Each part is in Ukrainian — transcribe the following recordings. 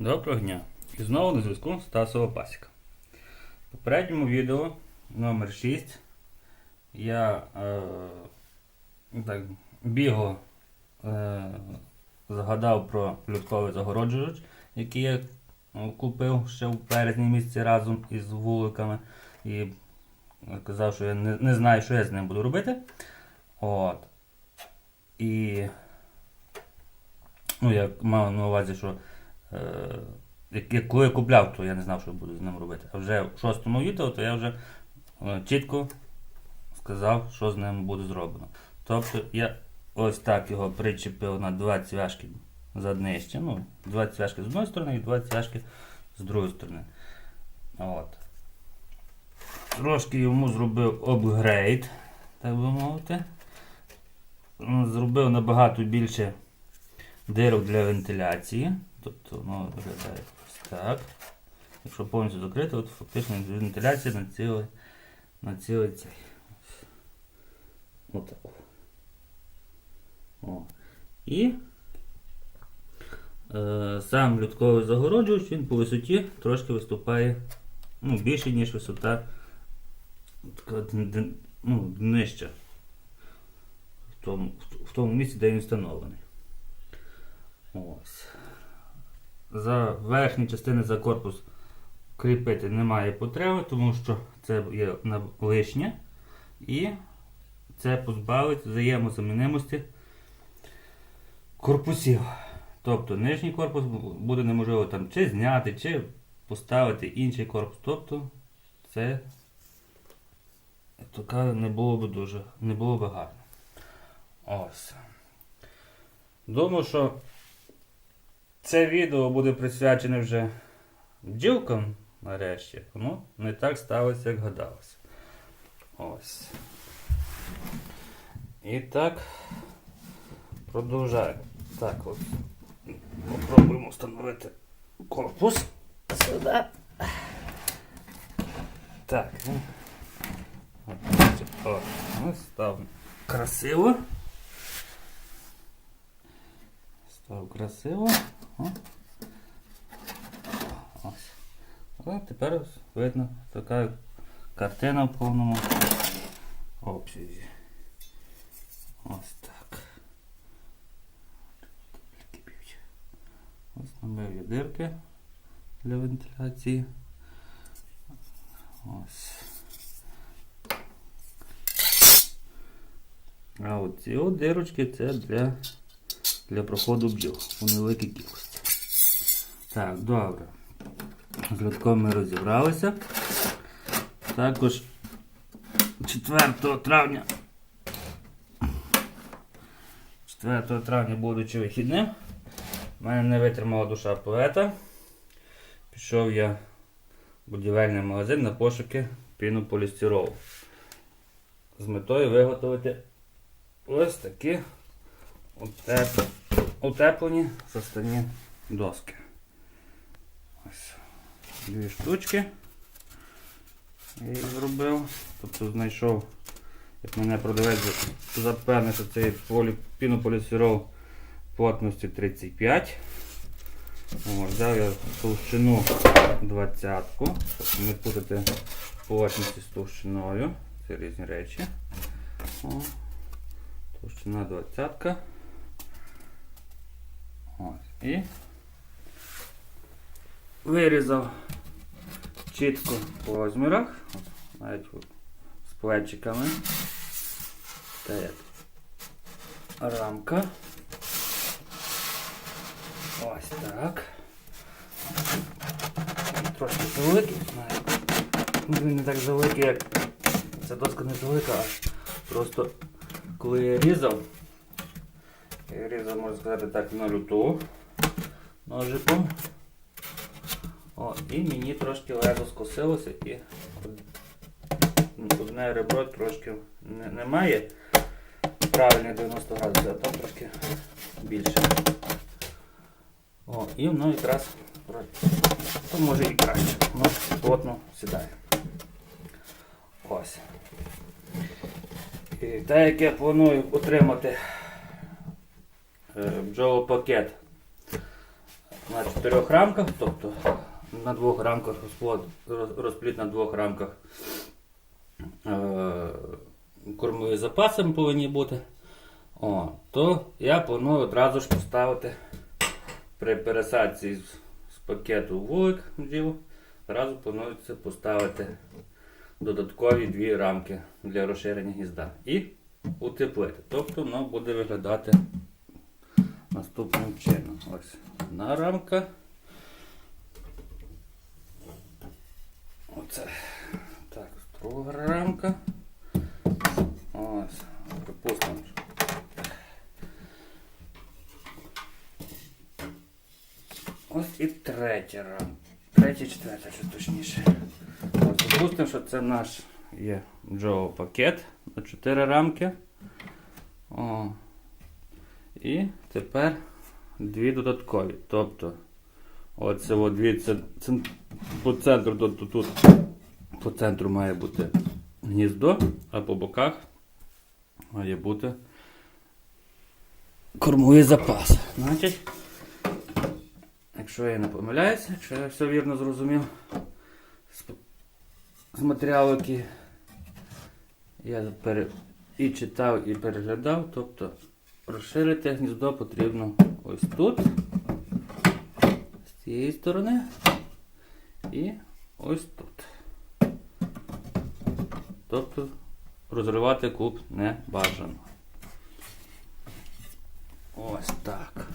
Доброго дня! І знову на зв'язку Стасова Пасіка. В попередньому відео номер 6 я е, так, біго е, згадав про людковий загороджувач, який я е, купив ще в березні місяці разом із вуликами. І казав, що я не, не знаю, що я з ним буду робити. От. І ну, я мав на увазі, що як- як- коли я купляв, то я не знав, що буду з ним робити. А вже в шостому відео, то я вже е, чітко сказав, що з ним буде зроблено. Тобто я ось так його причепив на два цвяшки за днище. Ну, два цвяшки з одної сторони і два цвяшки з другої сторони. От. Трошки йому зробив апгрейд, так би мовити. Зробив набагато більше дирок для вентиляції. Тобто воно виглядає ось так. Якщо повністю закрити, от фактично вентиляція на цілий, на цілий цей. Отак. О. І е, сам людковий загороджувач, він по висоті трошки виступає ну, більше, ніж висота така, ну, нижча в тому, в тому місці, де він встановлений. Ось. За верхні частини за корпус кріпити немає потреби, тому що це є лишнє. І це позбавить взаємозамінимості корпусів. Тобто нижній корпус буде неможливо там чи зняти, чи поставити інший корпус. Тобто це така не було б дуже, не було б гарно. Ось. Думаю, що це відео буде присвячене вже бджілкам нарешті. Ну, не так сталося, як гадалося. Ось. І так. Продовжаємо. Так, от. Попробуємо встановити корпус сюди. Так. ну. От, О, ну, став красиво. Став красиво. О. Ось. О, тепер видно така картина в повному обсязі. Ось так. Ось набив є дирки для вентиляції. Ось. А оці от дирочки це для, для проходу бджіл у невеликій кількості. Так, добре. З льотком ми розібралися. Також 4 травня. 4 травня, будучи вихідним, в мене не витримала душа поета. Пішов я в будівельний магазин на пошуки пінополістиролу. З метою виготовити ось такі утеп- утеплені составні доски. Ось дві штучки. Я їх зробив. Тобто знайшов, як мене продавець запевнив, що цей полі, пінополістирол плотності 35. О, взяв я товщину 20 щоб не путати плотності з товщиною. Це різні речі. О, товщина 20. Ось. І вирізав чітко по розмірах, навіть от, з плечиками. Та як рамка. Ось так. Трошки завеликий, знаю. Він не так завеликий, як ця доска не завелика, а просто коли я різав, різав, можна сказати так, на люту ножиком. О, і мені трошки лезо скосилося і одне ребро трошки не- немає правильних 90 градусів, а там трошки більше. О, і воно якраз то може і краще. Воно плотно сідає. Ось. І так як я планую отримати бджолопакет на чотирьох рамках, тобто на двох рамках розплід на двох рамках е, кормові запаси повинні бути. О, то я планую одразу ж поставити при пересадці з, пакету вулик бджіл, одразу планується поставити додаткові дві рамки для розширення гнізда і утеплити. Тобто воно буде виглядати наступним чином. Ось одна рамка. Оце. Так, друга рамка. Ось. Припустимо. Ось і третя рамка. Третя, четверта, що точніше. Ось, Допустимо, що це наш є Джоу пакет на 4 рамки. О. І тепер дві додаткові. Тобто, оце от дві по центру до тут, по центру має бути гніздо, а по боках має бути кормовий запас. Значить, якщо я не помиляюся, якщо я все вірно зрозумів з матеріалу, який я пере, і читав, і переглядав, тобто розширити гніздо потрібно ось тут, з цієї сторони і ось тут. Тобто розривати куб не бажано. Ось так.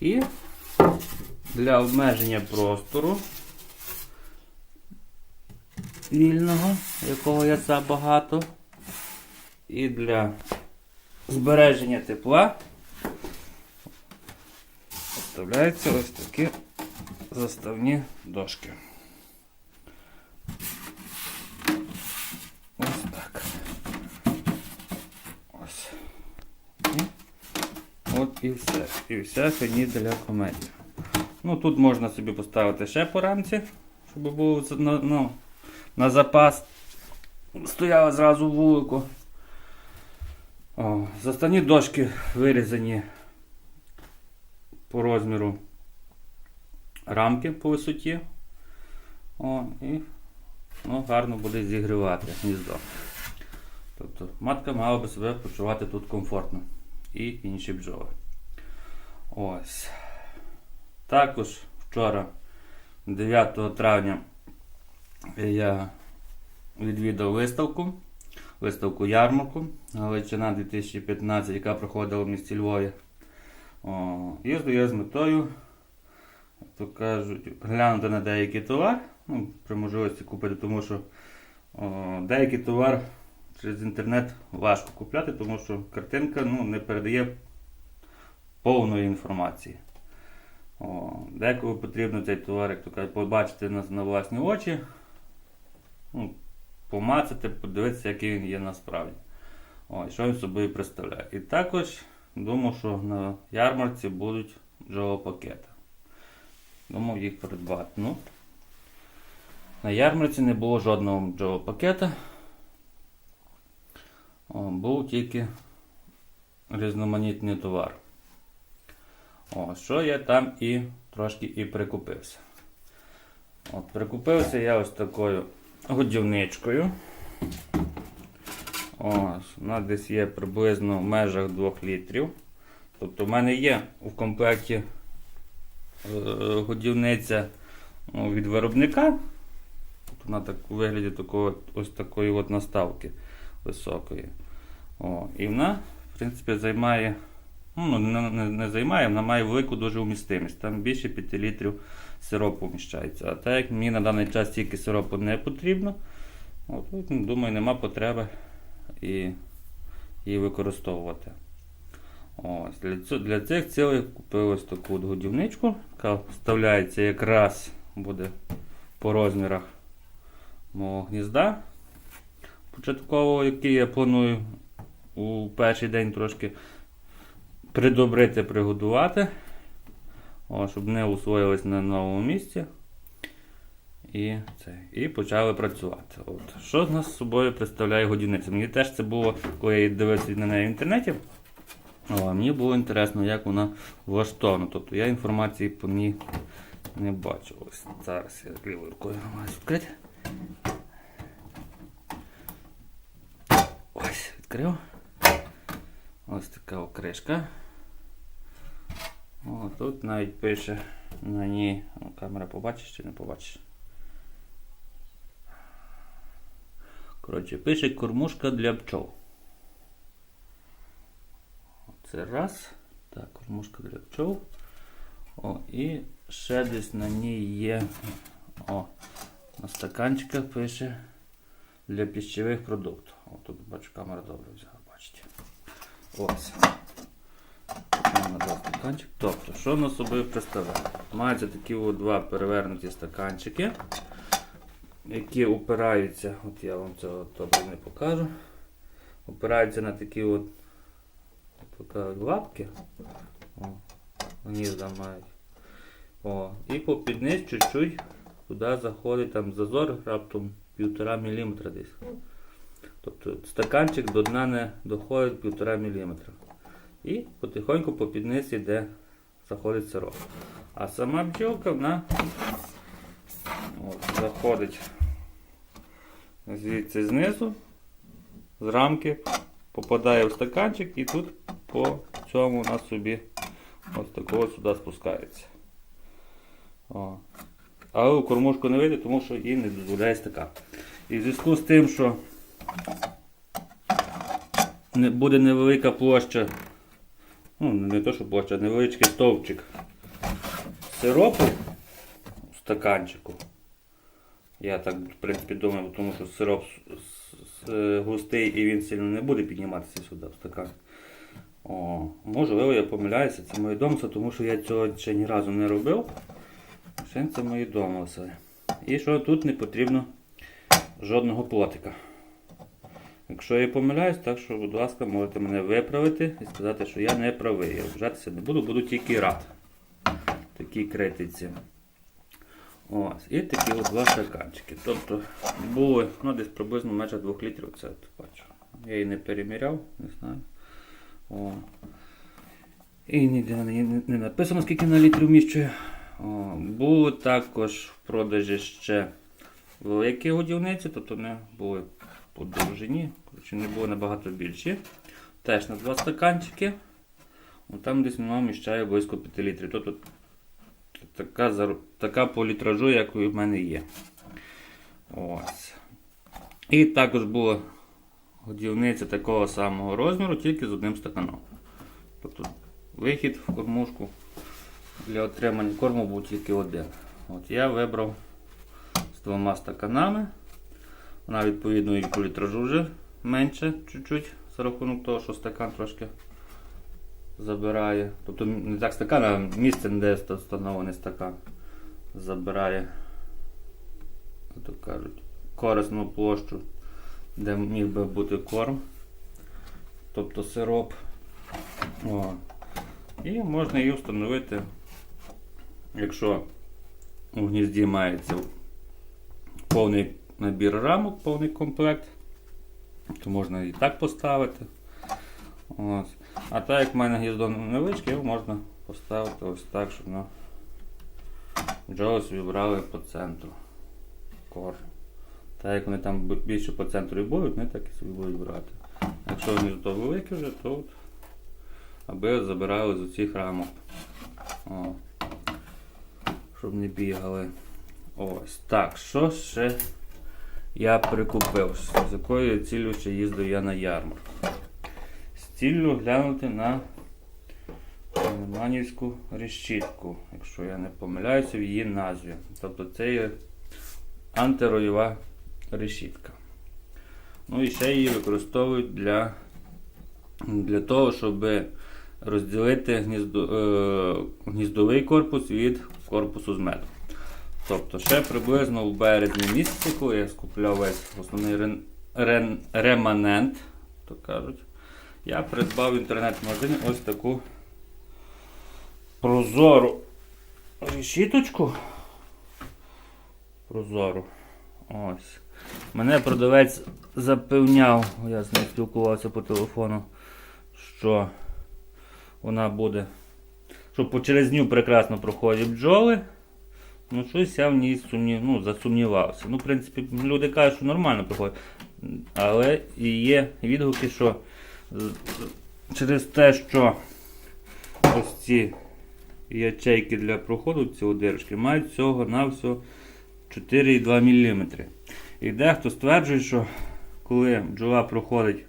І для обмеження простору вільного, якого я забагато, і для збереження тепла вставляються ось такі заставні дошки. Ось так. Ось. І от і все. І вся фені для комедії. Ну тут можна собі поставити ще по рамці, щоб було на, ну, на запас. Стояла зразу вулику. О, заставні дошки вирізані по розміру рамки по висоті. О, і ну, гарно буде зігрівати гніздо. Тобто матка мала би себе почувати тут комфортно. І інші бджоли. Ось. Також вчора, 9 травня, я відвідав виставку. Виставку ярмарку Галичина 2015, яка проходила в місті Львові. О, їздив я з метою, то кажуть, глянути на деякий товар, ну, при можливості купити, тому що о, деякий товар через інтернет важко купляти, тому що картинка ну, не передає повної інформації. О, деколи потрібно цей товар, як то кажуть, побачити на, на власні очі, ну, помацати, подивитися, який він є насправді. О, що він собою представляє. І також думав, що на ярмарці будуть джоу-пакети. Думав їх придбати. Ну, на ярмарці не було жодного джоу-пакета. Був тільки різноманітний товар. О, що я там і трошки і прикупився. От, Прикупився я ось такою годівничкою. Ось, вона десь є приблизно в межах 2 літрів. Тобто в мене є в комплекті е, годівниця ну, від виробника. Вона так у вигляді такого, ось такої от наставки високої. О, і вона, в принципі, займає, ну, не, не займає, вона має велику дуже вмістимість. Там більше 5 літрів сиропу вміщається. А так як мені на даний час тільки сиропу не потрібно, от, ну, думаю, нема потреби і, її використовувати. Ось, для, для цих цілей купив ось таку годівничку, яка вставляється якраз буде по розмірах мого гнізда початкового, який я планую у перший день трошки придобрити, пригодувати, щоб не усвоїлись на новому місці. І, це, і почали працювати. От. Що з нас з собою представляє годівниця? Мені теж це було, коли я дивився на неї в інтернеті. О, мені було інтересно, як вона влаштована. Тобто я інформації по ній не бачу. Ось зараз я лівою рукою маю відкрити. Ось, відкрив. Ось така окришка. О, тут навіть пише на ній. Ну, камера побачиш чи не побачиш. Коротше, пише кормушка для пчол. Це раз. Так, кормушка для пчол. О, і ще десь на ній є. О, на стаканчиках пише для пищевих продуктів. О, тут бачу, камера добре взяла, бачите. Ось. На два стаканчик. Тобто, що на собою представляє? Маються такі от два перевернуті стаканчики, які опираються, от я вам цього добре не покажу. Опираються на такі от така лапки. О, гнізда мають. О, і по підниз чуть-чуть туди заходить там зазор раптом півтора міліметра десь. Тобто стаканчик до дна не доходить півтора міліметра. І потихоньку по підниз іде, заходить сироп. А сама бджілка вона от, заходить звідси знизу, з рамки, попадає в стаканчик і тут по цьому вона собі ось такого сюди спускається. О. Але у кормушку не вийде, тому що їй не дозволяє стакан. І в зв'язку з тим, що буде невелика площа, ну не то, що площа, а невеличкий стовпчик сиропу в стаканчику. Я так, в принципі, думаю, тому що сироп густий і він сильно не буде підніматися сюди в стакан. О, можливо, я помиляюся, це моє домисло, тому що я цього ще ні разу не робив. Ще це мої домисли. І що тут не потрібно жодного плотика. Якщо я помиляюсь, так що, будь ласка, можете мене виправити і сказати, що я не правий. Я обжатися не буду, буду тільки рад. Такій критиці. Ось. І такі от два стаканчики. Тобто були ну, десь приблизно майже 2 літрів. Це бачу. Я її не переміряв, не знаю. О. І ніде не, не, написано, скільки на літрів вміщує. Були також в продажі ще великі годівниці, тобто не були по довжині, коротше, не були набагато більші. Теж на два стаканчики. Там десь воно вміщає близько 5 літрів. Тобто така, така по літражу, як в мене є. Ось. І також була годівниця такого самого розміру, тільки з одним стаканом. Тобто вихід в кормушку для отримання корму був тільки один. От Я вибрав з двома стаканами. Вона відповідно і по літражу вже менше чуть-чуть за рахунок того, що стакан трошки забирає. Тобто не так стакан, а місце, де встановлений стакан забирає, то кажуть, корисну площу, де міг би бути корм, тобто сироп. О. І можна її встановити, якщо у гнізді мається повний набір рамок, повний комплект, то можна і так поставити. Ось. А так як в мене гніздо невеличке, його можна поставити ось так, щоб на бджоли собі по центру корм. Так як вони там більше по центру і будуть, вони так і собі будуть брати. Якщо гніздо велике вже, то от, аби забирали з усіх рамок. О. Щоб не бігали. Ось. Так, що ще я прикупив? З якою ціллю ще їздив я на ярмарку? З ціллю глянути на Манівську решітку, якщо я не помиляюся в її назві. Тобто це є антиройова решітка. Ну і ще її використовують для, для того, щоб розділити гніздо, е, гніздовий корпус від корпусу з медом. Тобто ще приблизно в березні місяці, коли я скупляв весь основний рен, рен, реманент, то кажуть, я придбав в інтернет-магазині ось таку прозору решіточку. Прозору. Ось. Мене продавець запевняв, я з ним спілкувався по телефону, що вона буде. Що через ню прекрасно проходять бджоли. Ну, щось я в ній сумнів, ну, засумнівався. Ну, в принципі, люди кажуть, що нормально проходить. Але є відгуки, що через те, що ось ці ячейки для проходу, ці одирочки, мають всього на всього 4,2 мм. І дехто стверджує, що коли бджола проходить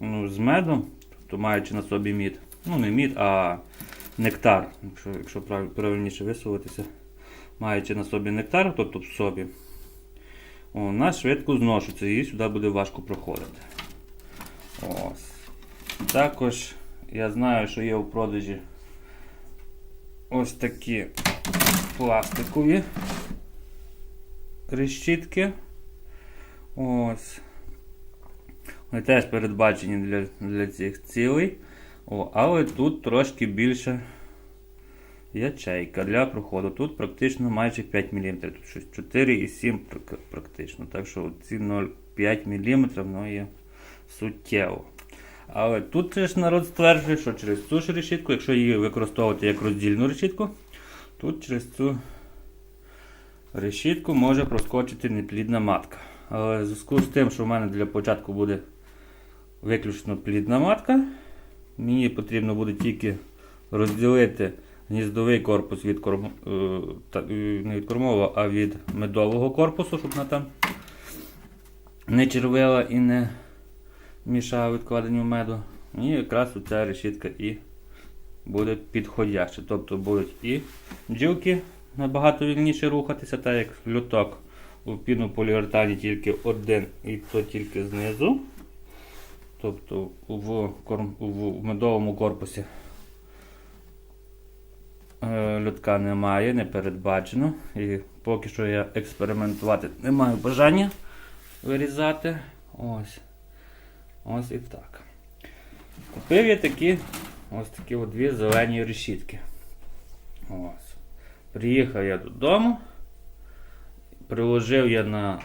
ну, з медом, тобто маючи на собі мід, ну не мід, а нектар, якщо, якщо правильніше висловитися, маючи на собі нектар, тобто в собі, вона швидко зношується, її сюди буде важко проходити. Ось. Також я знаю, що є у продажі ось такі пластикові решітки. Ось. Вони теж передбачені для, для цих цілей. О, але тут трошки більше ячейка для проходу. Тут практично майже 5 мм. Тут щось 4,7 практично. Так що ці 0,5 мм ну, є суттєво. Але тут ж народ стверджує, що через цю ж решітку, якщо її використовувати як роздільну решітку, тут через цю решітку може проскочити неплідна матка. Але в зв'язку з тим, що в мене для початку буде виключно плідна матка, мені потрібно буде тільки розділити гніздовий корпус від корм... е, е, не від кормового, а від медового корпусу, щоб вона там не червила і не мішала відкладенню меду. І якраз ця решітка і буде підходяща. Тобто будуть і бджілки набагато вільніше рухатися, так як люток у пінополіуретані тільки один і то тільки знизу. Тобто в, корм, в медовому корпусі льотка немає, не передбачено. І поки що я експериментувати не маю бажання вирізати. Ось. Ось і так. Купив я такі ось такі от дві зелені решітки. Ось. Приїхав я додому. Приложив я на,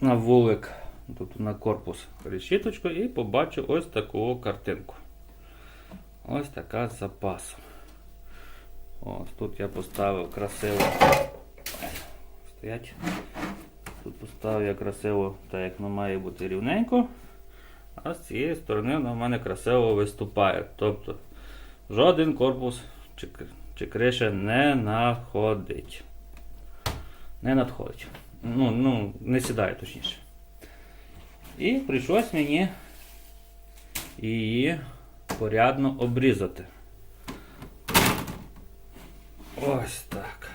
на вулик, тобто на корпус решіточку і побачив ось таку картинку. Ось така з. Ось тут я поставив красиво. Стоять. Тут поставив я красиво, так як воно має бути рівненько. А з цієї сторони воно в мене красиво виступає. Тобто жоден корпус чи, чи криша не находить. Не надходить. Ну, ну, не сідає точніше. І прийшлось мені її порядно обрізати. Ось так.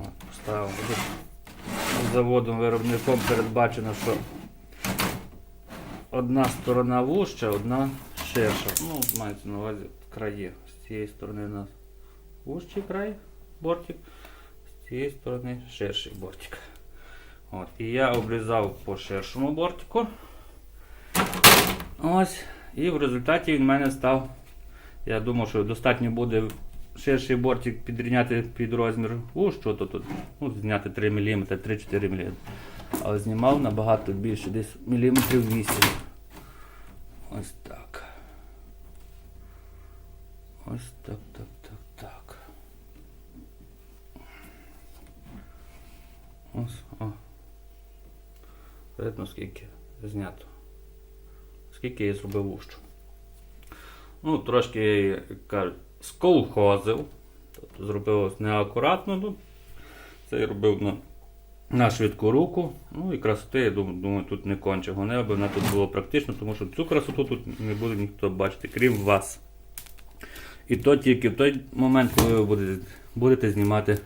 От, поставив. Заводом виробником передбачено, що одна сторона вужча, одна ширша. Ну, мається на увазі краї. З цієї сторони у нас вужчий край, бортик, з цієї сторони ширший бортик. От. І я обрізав по ширшому бортику. Ось. І в результаті він в мене став. Я думав, що достатньо буде ширший бортик підрівняти під розмір вужчого, то тут ну, зняти 3 мм, 3-4 мм. Але знімав набагато більше, десь міліметрів 8. Ось так. Ось так, так, так, так. Ось, о. Видно, скільки знято. Скільки я зробив вущу. Ну, трошки, як кажуть, сколхозив. Тобто зробилось неакуратно. Ну, це я робив на, на швидку руку. Ну і красоти, я думаю, думаю, тут не конче. Головне, аби вона тут було практично, тому що цю красоту тут не буде ніхто бачити, крім вас. І то тільки в той момент, коли ви будете, будете знімати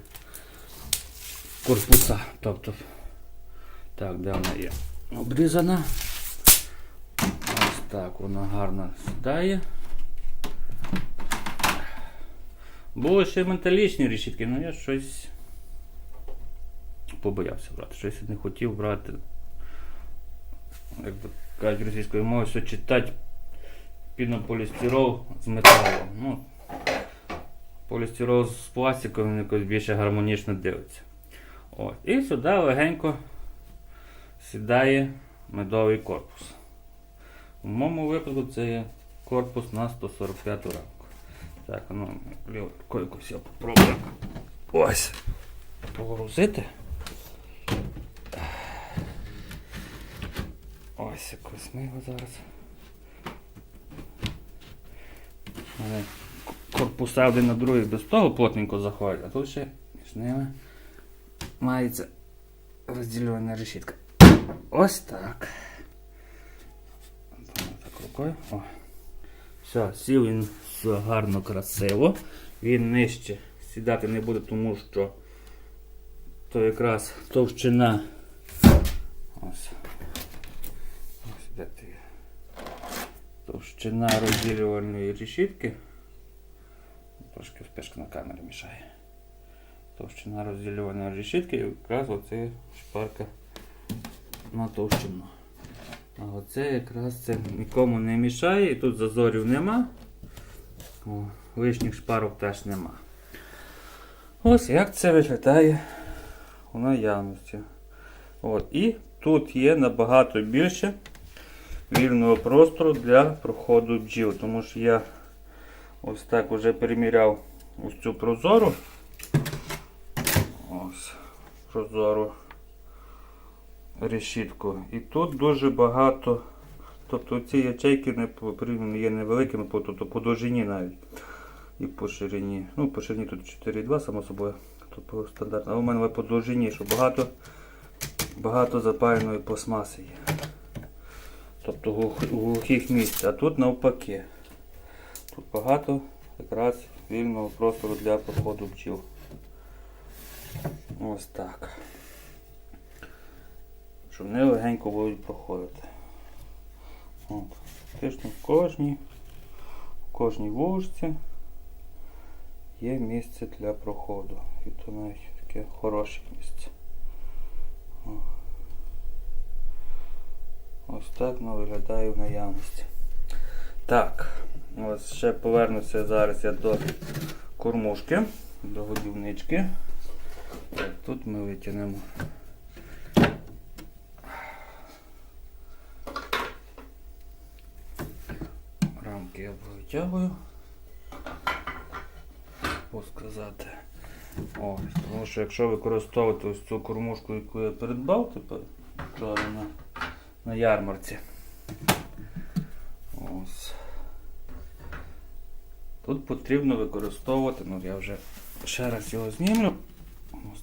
корпуса. Тобто, так, де вона є? Обрізана. Ось так вона гарно сідає. Були ще металічні решітки, але я щось побоявся брати. Щось не хотів брати. Як кажуть російською мовою, все читати пінополістирол з металом. Ну, полістирол з пластиком він якось більше гармонічно дивиться. От. І сюди легенько сідає медовий корпус. У моєму випадку це корпус на 145 рамку. Так, ну, рукою якось я попробую. Ось. Погрузити. Ось якось ми його зараз. Корпуса один на другий без того плотненько заходять, а тут ще між ними мається розділювана решітка. Ось так. Так рукою. О. Все, сів він все гарно, красиво. Він нижче сідати не буде, тому що то якраз товщина. Ось. Ось де. Товщина розділювальної решітки. Трошки спешка на камері мішає. Товщина розділювальної решітки і якраз оце шпарка на товщину. А оце якраз це нікому не мішає і тут зазорів нема. О, лишніх шпарок теж нема. Ось як це виглядає у наявності. От. І тут є набагато більше вільного простору для проходу бджіл. Тому що я ось так вже переміряв ось цю прозору. Ось прозору решітку. І тут дуже багато. Тобто ці ячейки не порівняно є невеликими, по, тобто по довжині навіть. І по ширині. Ну, по ширині тут 4,2, само собою. Тобто стандартно. А у мене по довжині, що багато, багато запаяної пластмаси є. Тобто глух- глухих місць. А тут навпаки. Тут багато якраз вільного простору для проходу бджіл. Ось так. Що вони легенько будуть проходити. От. Фактично в кожній, в кожній вуличці є місце для проходу. І то навіть таке хороше місце. Ось так воно виглядає в наявності. Так, ось ще повернуся зараз я до кормушки, до годівнички. Тут ми витягнемо. Рамки витягую. Сказати. Ось, тому що якщо використовувати ось цю кормушку, яку я придбав, тепер вчора на, на ярмарці. Ось. Тут потрібно використовувати, ну я вже ще раз його знімлю. Ось